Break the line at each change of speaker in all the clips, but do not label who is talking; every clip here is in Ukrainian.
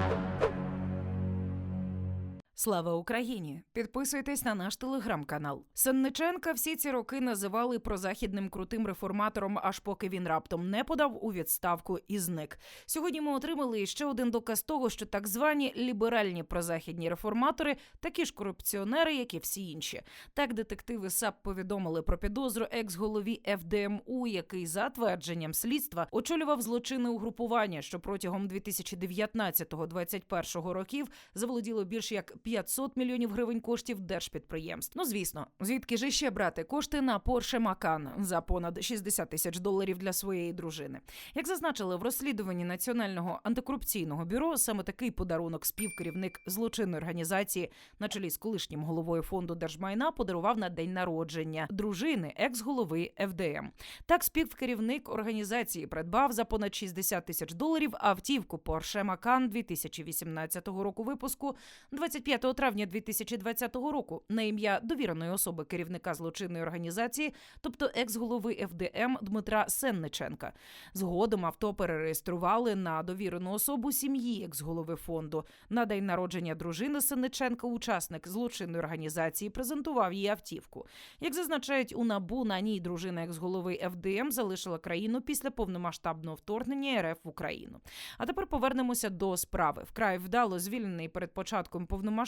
Thank you. Слава Україні! Підписуйтесь на наш телеграм-канал. Сенниченка всі ці роки називали прозахідним крутим реформатором, аж поки він раптом не подав у відставку і зник. Сьогодні ми отримали ще один доказ того, що так звані ліберальні прозахідні реформатори такі ж корупціонери, як і всі інші. Так детективи САП повідомили про підозру екс-голові ФДМУ, який за твердженням слідства очолював злочинне угрупування, що протягом 2019-2021 років заволоділо більш як 500 мільйонів гривень коштів держпідприємств. Ну звісно, звідки ж іще брати кошти на Porsche Macan за понад 60 тисяч доларів для своєї дружини. Як зазначили в розслідуванні Національного антикорупційного бюро, саме такий подарунок співкерівник злочинної організації на чолі з колишнім головою фонду держмайна подарував на день народження дружини екс-голови ФДМ. Так, співкерівник організації придбав за понад 60 тисяч доларів автівку Porsche Macan 2018 року випуску 25 травня 2020 року на ім'я довіреної особи керівника злочинної організації, тобто екс-голови ФДМ Дмитра Сенниченка. Згодом авто перереєстрували на довірену особу сім'ї екс-голови фонду. На день народження дружини Сенниченка, учасник злочинної організації, презентував її автівку. Як зазначають у набу, на ній дружина екс-голови ФДМ залишила країну після повномасштабного вторгнення РФ в Україну. А тепер повернемося до справи. Вкрай вдало звільнений перед початком повномасштабного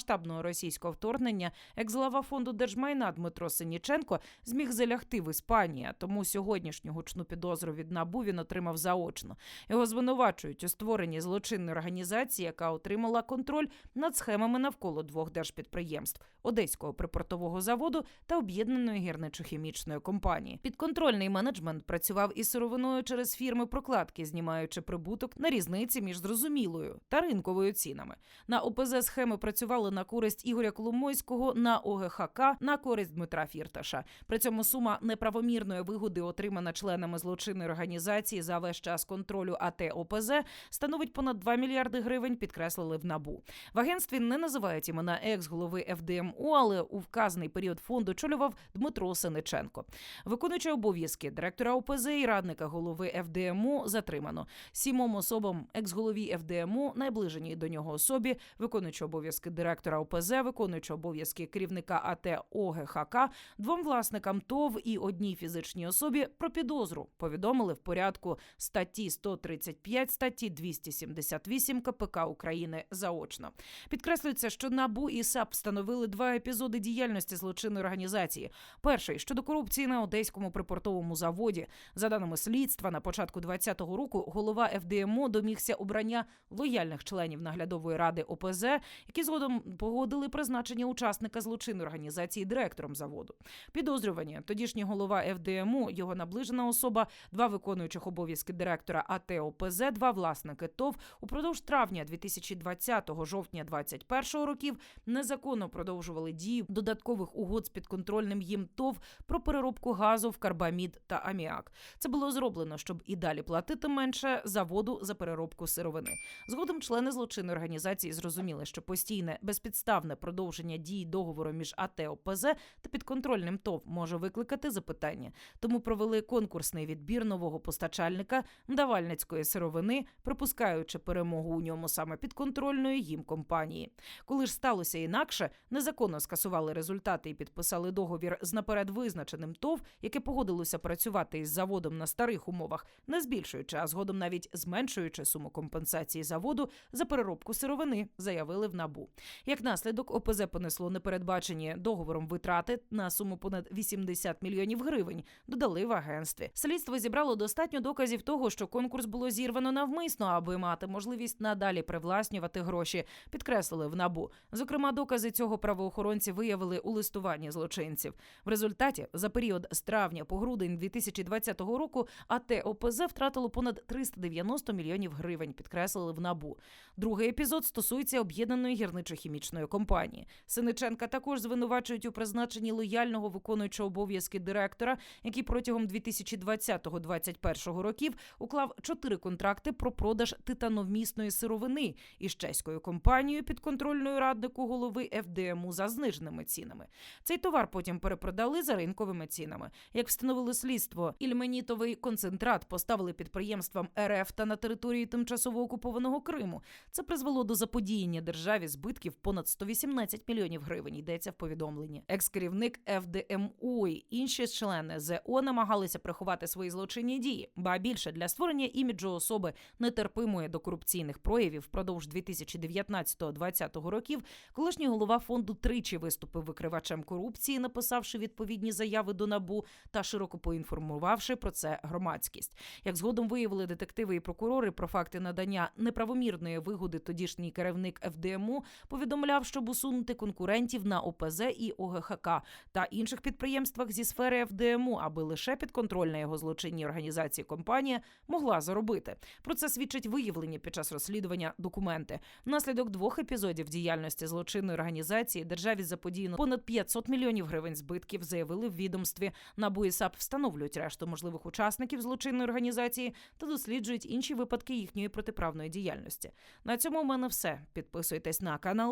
російського вторгнення екс-глава фонду держмайна Дмитро Синіченко зміг залягти в Іспанії. Тому сьогоднішню гучну підозру від набу він отримав заочно. Його звинувачують у створенні злочинної організації, яка отримала контроль над схемами навколо двох держпідприємств Одеського припортового заводу та об'єднаної гірничо-хімічної компанії. Підконтрольний менеджмент працював із сировиною через фірми прокладки, знімаючи прибуток на різниці між зрозумілою та ринковою цінами. На ОПЗ схеми працювали на користь Ігоря Коломойського, на ОГХК на користь Дмитра Фірташа. При цьому сума неправомірної вигоди, отримана членами злочинної організації за весь час контролю АТ ОПЗ, становить понад 2 мільярди гривень. Підкреслили в набу. В агентстві не називають імена екс-голови ФДМУ, але у вказаний період фонду очолював Дмитро Сениченко. Виконуючи обов'язки директора ОПЗ і радника голови ФДМУ затримано. Сімом особам екс-голові ФДМУ, найближеній до нього особі, виконуючи обов'язки директора ОПЗ, виконуючи обов'язки керівника АТ ОГХК, двом власникам ТОВ і одній фізичній особі про підозру повідомили в порядку статті 135, статті 278 КПК України заочно. Підкреслюється, що НАБУ і САП встановили два епізоди діяльності злочинної організації. Перший щодо корупції на одеському припортовому заводі. За даними слідства, на початку 2020 року голова ФДМО домігся обрання лояльних членів наглядової ради ОПЗ, які згодом погодили призначення учасника злочинної організації директором заводу. Підозрювані тодішній голова ФДМУ, його наближена особа, два виконуючих обов'язки директора АТ ОПЗ, два власники ТОВ упродовж травня 2020 жовтня 2021 років незаконно продовжували дію додаткових угод з підконтрольним їм ТОВ про переробку газу в карбамід та аміак. Це було зроблено, щоб і далі платити менше заводу за переробку сировини. Згодом члени злочинної організації зрозуміли, що постійне безпідставне продовження дії договору між АТ ОПЗ та підконтрольним ТОВ може викликати запитання. Тому провели конкурсний відбір нового постачальника давальницької сировини, припускаючи перемогу у ньому саме підконтрольної їм компанії. Коли ж сталося інакше, незаконно скасували результати і підписали договір з наперед визначеним ТОВ, яке погодилося працювати із заводом на старих умовах, не збільшуючи, а згодом навіть зменшуючи суму компенсації заводу за переробку сировини, заявили в набу. Як наслідок, ОПЗ понесло непередбачені договором витрати на суму понад 80 мільйонів гривень. Додали в агентстві. Слідство зібрало достатньо доказів того, що конкурс було зірвано навмисно, аби мати можливість надалі привласнювати гроші. Підкреслили в набу. Зокрема, докази цього правоохоронці виявили у листуванні злочинців. В результаті за період з травня по грудень 2020 року АТ ОПЗ втратило понад 390 мільйонів гривень. Підкреслили в набу. Другий епізод стосується об'єднаної гірничо-хімічної хімічної компанії. Синиченка також звинувачують у призначенні лояльного виконуючого обов'язки директора, який протягом 2020-2021 років уклав чотири контракти про продаж титановмісної сировини із чеською компанією підконтрольною раднику голови ФДМУ за зниженими цінами. Цей товар потім перепродали за ринковими цінами. Як встановило слідство, ільменітовий концентрат поставили підприємствам РФ та на території тимчасово окупованого Криму. Це призвело до заподіяння державі збитків понад 118 мільйонів гривень. Йдеться в повідомленні. Екс-керівник ФДМУ і інші члени ЗО намагалися приховати свої злочинні дії. Ба більше для створення іміджу особи нетерпимої до корупційних проявів впродовж 2019-2020 років. Колишній голова фонду тричі виступив викривачем корупції, написавши відповідні заяви до набу та широко поінформувавши про це громадськість. Як згодом виявили детективи і прокурори про факти надання неправомірної вигоди, тодішній керівник ФДМУ повідомляв, щоб усунути конкурентів на ОПЗ і ОГХК та інших підприємствах зі сфери ФДМУ, аби лише підконтрольна його злочинній організації компанія могла заробити. Про це свідчить виявлені під час розслідування документи. Внаслідок двох епізодів діяльності злочинної організації державі заподіяно понад 500 мільйонів гривень збитків, заявили в відомстві. НАБУ і САП встановлюють решту можливих учасників злочинної організації та досліджують інші випадки їхньої протиправної діяльності. На цьому у мене все. Підписуйтесь на канал,